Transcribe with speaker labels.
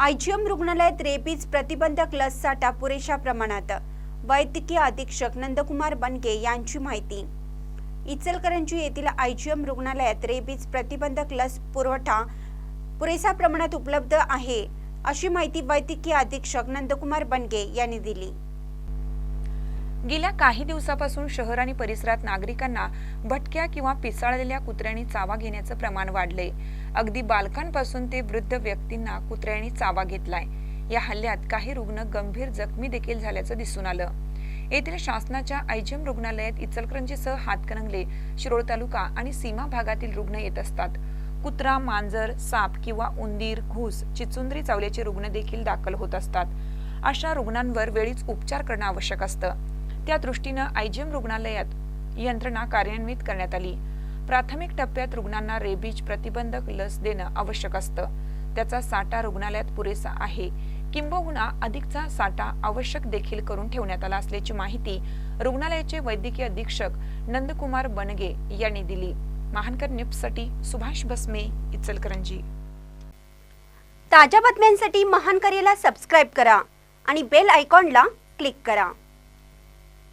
Speaker 1: IgM रुग्णालयात rabies प्रतिबंधक लस साठा पुरेशा प्रमाणात. वैद्यकीय अधीक्षक नंदकुमार बनगे यांची माहिती. इचलकरंजी येथील आयजीएम रुग्णालयात रेबीज प्रतिबंधक लस पुरवठा पुरेशा प्रमाणात उपलब्ध आहे अशी माहिती वैद्यकीय अधीक्षक नंदकुमार बनगे यांनी दिली.
Speaker 2: गेल्या काही दिवसापासून शहर आणि परिसरात नागरिकांना भटक्या किंवा पिसाळलेल्या कुत्र्यांनी चावा घेण्याचं प्रमाण वाढलंय. अगदी बालकांपासून ते वृद्ध व्यक्तींना कुत्र्यांनी चावा घेतलाय. या हल्ल्यात काही रुग्ण गंभीर जखमी देखील झाल्याचं दिसून आलं. येथील शासनाच्या आयजीएम रुग्णालयात इचलकरंजीसह हातकणंगले शिरोळ तालुका आणि सीमा भागातील रुग्ण येत असतात. कुत्रा मांजर साप किंवा उंदीर घूस चिचुंदरी चावल्याचे रुग्ण देखील दाखल होत असतात. अशा रुग्णांवर वेळीच उपचार करणं आवश्यक असतं. त्या दृष्टीनं आयजीएम रुग्णालयात यंत्रणा कार्यान्वित करण्यात आली. प्राथमिक टप्प्यात रुग्णांना रेबीज प्रतिबंधक लस देणं आवश्यक असतं. त्याचा साठा रुग्णालयात पुरेसा आहे. किंबहुना अधिकचा साठा आवश्यक देखील करून ठेवण्यात आला असल्याची माहिती रुग्णालयाचे वैद्यकीय अधीक्षक नंदकुमार बनगे यांनी दिली. महानकर न्यूजसाठी सुभाष भस्मे इचलकरंजी.
Speaker 1: ताज्या बातम्यांसाठी महान करेला सबस्क्राईब करा आणि बेल आयकॉनला क्लिक करा.